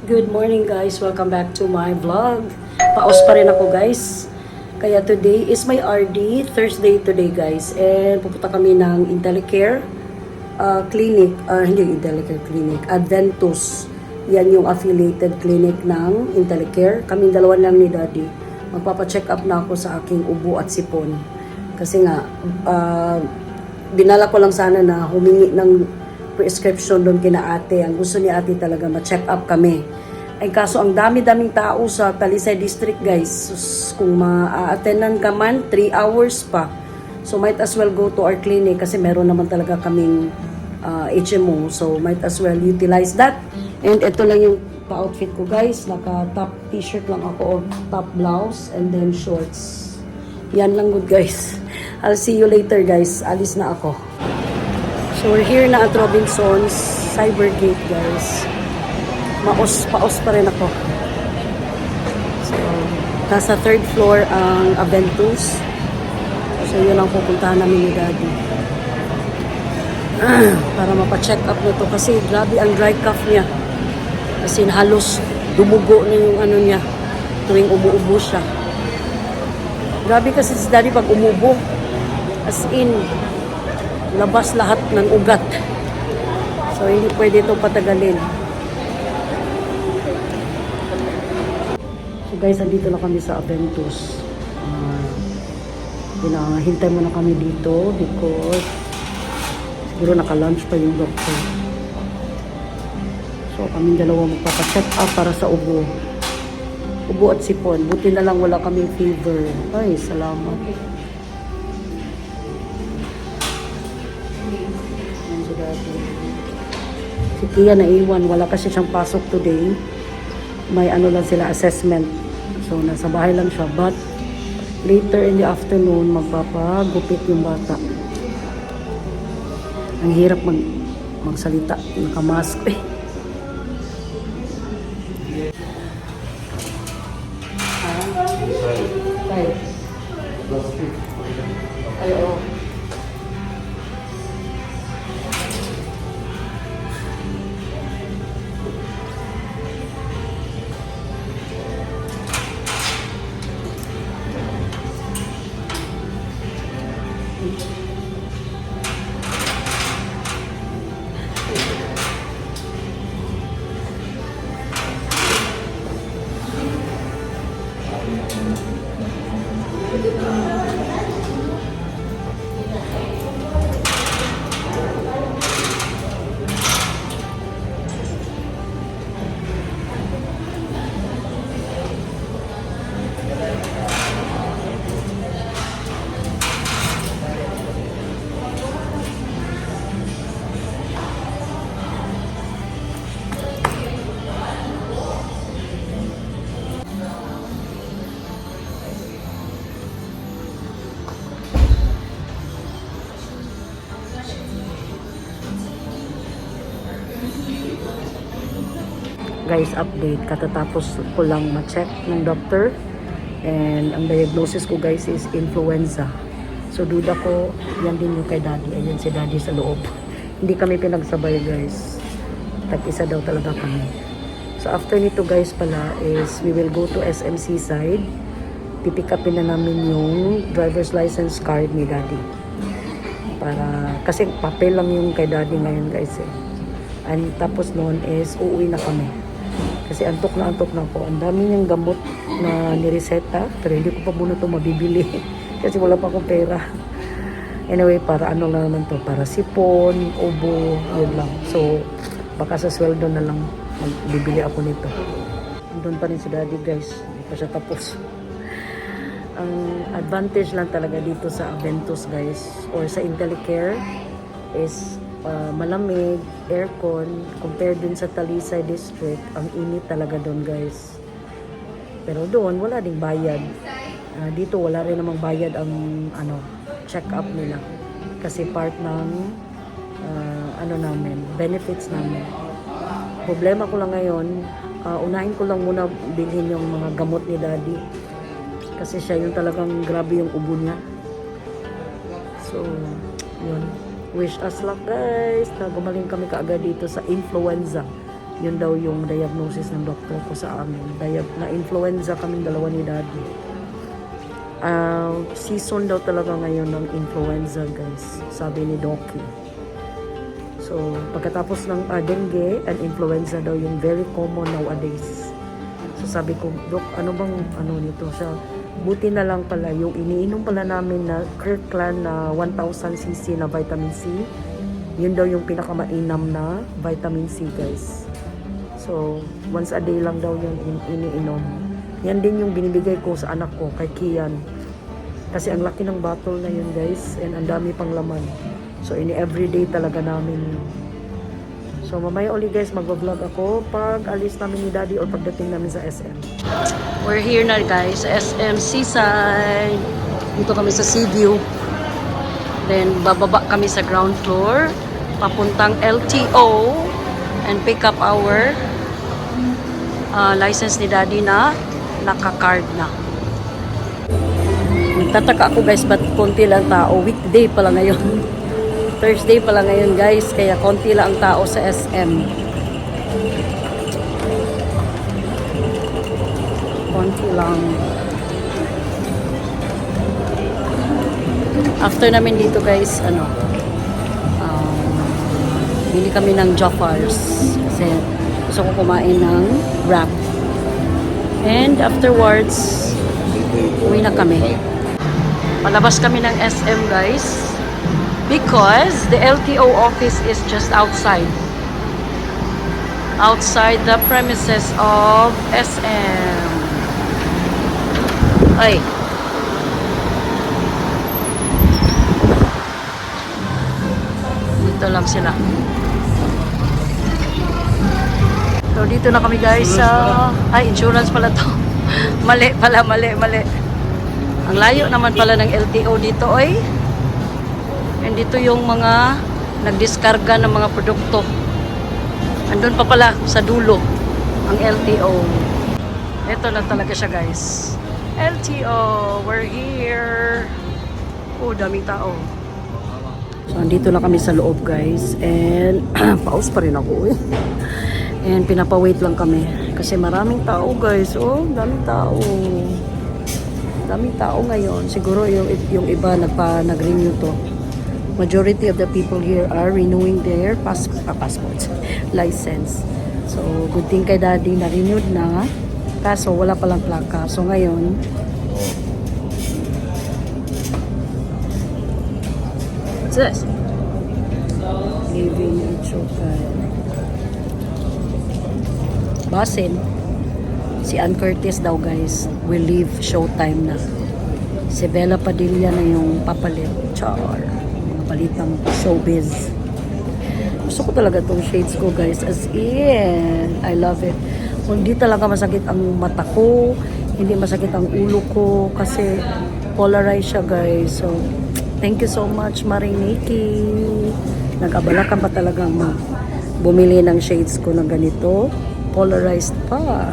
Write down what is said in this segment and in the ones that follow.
Good morning guys, welcome back to my vlog. Paos pa rin ako guys. Kaya today is my RD, Thursday today guys. And pupunta kami ng Intellicare uh, clinic, uh, hindi Intellicare clinic, Adventus. Yan yung affiliated clinic ng Intellicare. Kaming dalawa lang ni Daddy. Magpapacheck up na ako sa aking ubo at sipon. Kasi nga, uh, binala ko lang sana na humingi ng prescription doon kina ate. Ang gusto ni ate talaga ma-check up kami. Ay kaso ang dami-daming tao sa Talisay District guys. Sus, kung ma-attendan ka man, 3 hours pa. So might as well go to our clinic kasi meron naman talaga kaming uh, HMO. So might as well utilize that. And ito lang yung pa-outfit ko guys. Naka-top t-shirt lang ako or top blouse and then shorts. Yan lang good guys. I'll see you later guys. Alis na ako. So we're here na at Robinson's Cybergate guys. Maos, paos pa rin ako. So, nasa third floor ang Aventus. So yun ang pupuntahan namin ni Daddy. Para mapacheck up na to kasi grabe ang dry cough niya. Kasi halos dumugo na yung ano niya tuwing umuubo siya. Grabe kasi si Daddy pag umubo. As in, labas lahat ng ugat. So, hindi pwede itong patagalin. So, guys, andito na kami sa Aventus. Uh, pinahintay mo na kami dito because siguro naka-lunch pa yung doctor. So, kaming dalawa magpapacheck up para sa ubo. Ubo at sipon. Buti na lang wala kaming fever. Ay, salamat. Yan si Daddy. Si naiwan. Wala kasi siyang pasok today. May ano lang sila, assessment. So, nasa bahay lang siya. But, later in the afternoon, magpapagupit yung bata. Ang hirap mag magsalita. Nakamask. Eh. guys update. Katatapos ko lang ma-check ng doctor. And ang diagnosis ko guys is influenza. So duda ko yan din yung kay daddy. Ayun si daddy sa loob. Hindi kami pinagsabay guys. Tag isa daw talaga kami. So after nito guys pala is we will go to SMC side. Pipick upin na namin yung driver's license card ni daddy. Para kasi papel lang yung kay daddy ngayon guys eh. And tapos noon is uuwi na kami kasi antok na antok na po. Ang dami niyang gamot na nireseta. Pero hindi ko pa muna ito mabibili. Kasi wala pa akong pera. Anyway, para ano lang naman to Para sipon, ubo, yun lang. So, baka sa sweldo na lang magbibili ako nito. Doon pa rin si daddy guys. Hindi pa siya tapos. Ang advantage lang talaga dito sa Aventus guys or sa Intellicare is uh, malamig, aircon, compared dun sa Talisay District, ang init talaga doon guys. Pero doon, wala ding bayad. Ah, dito, wala rin namang bayad ang ano, check-up nila. Kasi part ng ah, ano namin, benefits namin. Problema ko lang ngayon, ah, unahin ko lang muna bilhin yung mga gamot ni daddy. Kasi siya yung talagang grabe yung ubo niya. So, yun wish us luck guys na gumaling kami kaagad dito sa influenza Yun daw yung diagnosis ng doktor ko sa amin. Diag na influenza kaming dalawa ni daddy. Ah, season daw talaga ngayon ng influenza, guys. Sabi ni Doki. So, pagkatapos ng ah, dengue and influenza daw yung very common nowadays. So, sabi ko, Dok, ano bang ano nito siya? Buti na lang pala yung iniinom pala namin na Kirkland na 1000cc na vitamin C. Yun daw yung pinakamainam na vitamin C, guys. So, once a day lang daw yun in- iniinom. Yan din yung binibigay ko sa anak ko, kay Kian. Kasi ang laki ng bottle na yun, guys. And ang dami pang laman. So, ini everyday talaga namin. So, mamaya uli guys, magbablog ako pag alis namin ni Daddy or pagdating namin sa SM. We're here na guys, SM Seaside. Dito kami sa Sea. Then, bababa kami sa ground floor. Papuntang LTO and pick up our uh, license ni Daddy na naka-card na. Nagtataka ako guys, ba't konti lang tao? Weekday pala ngayon. Thursday pala ngayon guys, kaya konti lang ang tao sa SM. Konti lang. After namin dito guys, ano, um, bili kami ng Jaffars kasi gusto ko kumain ng wrap. And afterwards, uwi na kami. Palabas kami ng SM guys because the LTO office is just outside. Outside the premises of SM. Ay. Dito lang sila. So dito na kami guys sa ay insurance pala to. mali pala, mali, mali. Ang layo naman pala ng LTO dito oy. And dito yung mga nagdiskarga ng mga produkto. Andun pa pala sa dulo ang LTO. Ito na talaga siya guys. LTO, we're here. Oh, daming tao. So, andito na kami sa loob guys. And, paus pa rin ako eh. And pinapawait lang kami. Kasi maraming tao guys. Oh, daming tao. Daming tao ngayon. Siguro yung, yung iba nagpa, nag-renew to. Majority of the people here are renewing their pass, ah, passports, license. So, good thing kay daddy na renewed na. Kaso, wala palang plaka. So, ngayon, What's this? Living in Chocan. Basin. Si Ann Curtis daw guys will leave showtime na. Si Bella Padilla na yung papalit. Char. Balitang showbiz. Gusto ko talaga tong shades ko guys. As in. I love it. Hindi talaga masakit ang mata ko. Hindi masakit ang ulo ko. Kasi polarized siya guys. So, thank you so much Mariniki. Nag-abala ka pa talagang mag bumili ng shades ko na ganito. Polarized pa.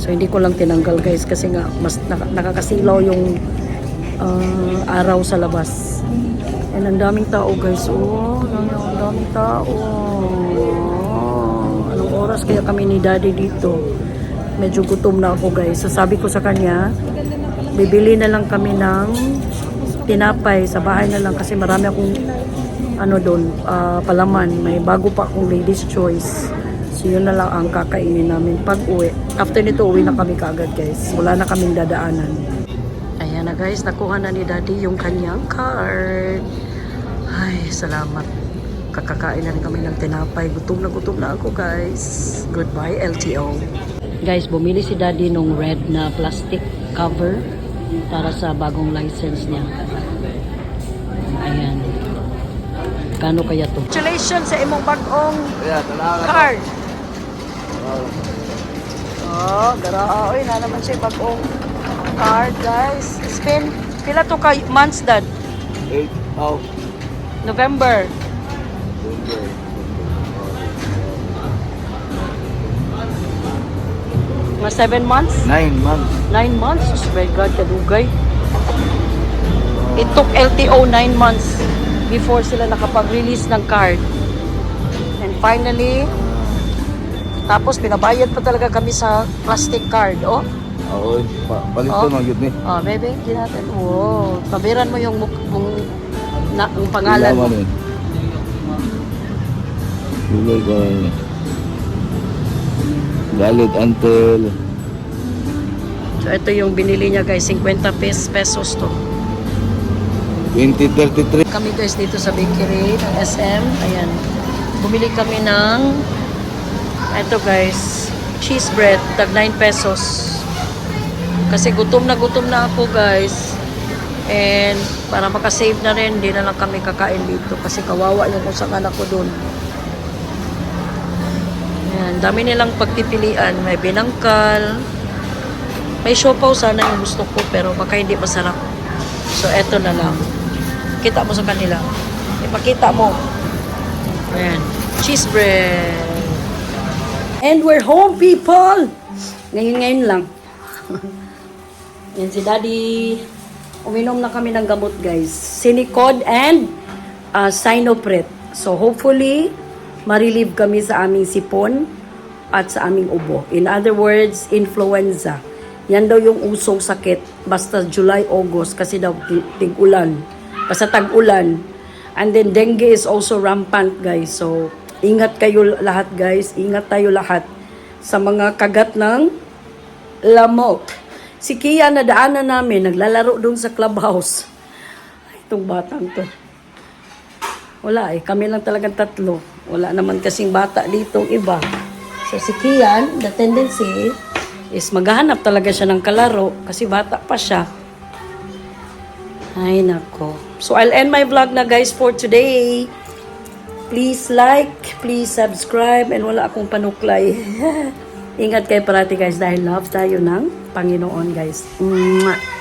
So hindi ko lang tinanggal guys kasi nga mas nak- nakakasilaw yung ah, araw sa labas. And ang daming tao guys. Oh, ang daming tao. Anong oras kaya kami ni daddy dito? Medyo gutom na ako guys. So sabi ko sa kanya, bibili na lang kami ng tinapay sa bahay na lang kasi marami akong ano doon, ah, palaman. May bago pa akong ladies choice. So yun na lang ang kakainin namin pag uwi. After nito, uwi na kami kaagad guys. Wala na kaming dadaanan. Ayan na guys, nakuha na ni daddy yung kanyang card. Ay, salamat. Kakakain na rin kami ng tinapay. Gutom na gutom na ako guys. Goodbye LTO. Guys, bumili si daddy nung red na plastic cover para sa bagong license niya. Ayan. Kano kaya to? Congratulations sa imong bagong card. Oh, garaoy na naman siya bagong card, guys. Spin. Pila to ka months dad? Eight of November. Mga 7 months? Nine months. 9 months? Oh my God, kadugay. It took LTO 9 months before sila nakapag-release ng card. And finally, Tapos pinabayad pa talaga kami sa plastic card, oh. Oo, pa palit Oh. ko man yun eh. Oh, baby, di natin. Wow. Pabiran mo yung, yung, na, yung pangalan mo. Bilay ko. Valid until So, ito yung binili niya guys. 50 pes pesos to. 2033. Kami guys dito sa bakery ng SM. Ayan. Bumili kami ng ito guys. Cheese bread. Tag 9 pesos. Kasi gutom na gutom na ako guys. And para makasave na rin, hindi na lang kami kakain dito. Kasi kawawa yung kusang anak ko dun. Ayan. Dami nilang pagpipilian. May binangkal. May siopaw sana yung gusto ko pero baka hindi masarap. So eto na lang. Kita mo sa kanila. Ipakita mo. Ayan. Cheese bread. And we're home, people! Ngayon-ngayon lang. Yan si Daddy. Uminom na kami ng gamot, guys. Sinicod and uh, Sinopret. So, hopefully, marelieve kami sa aming sipon at sa aming ubo. In other words, influenza. Yan daw yung usong sakit. Basta July, August. Kasi daw ti- tig-ulan. Basta tag-ulan. And then dengue is also rampant, guys. So, ingat kayo lahat, guys. Ingat tayo lahat sa mga kagat ng lamok. Si Kia na daanan namin, naglalaro doon sa clubhouse. Ay, itong batang to. Wala eh, kami lang talagang tatlo. Wala naman kasing bata dito iba. So si Kian, the tendency is maghahanap talaga siya ng kalaro kasi bata pa siya. Ay nako. So I'll end my vlog na guys for today. Please like, please subscribe, and wala akong panuklay. Ingat kayo parati guys dahil love tayo ng Panginoon guys. Mwah!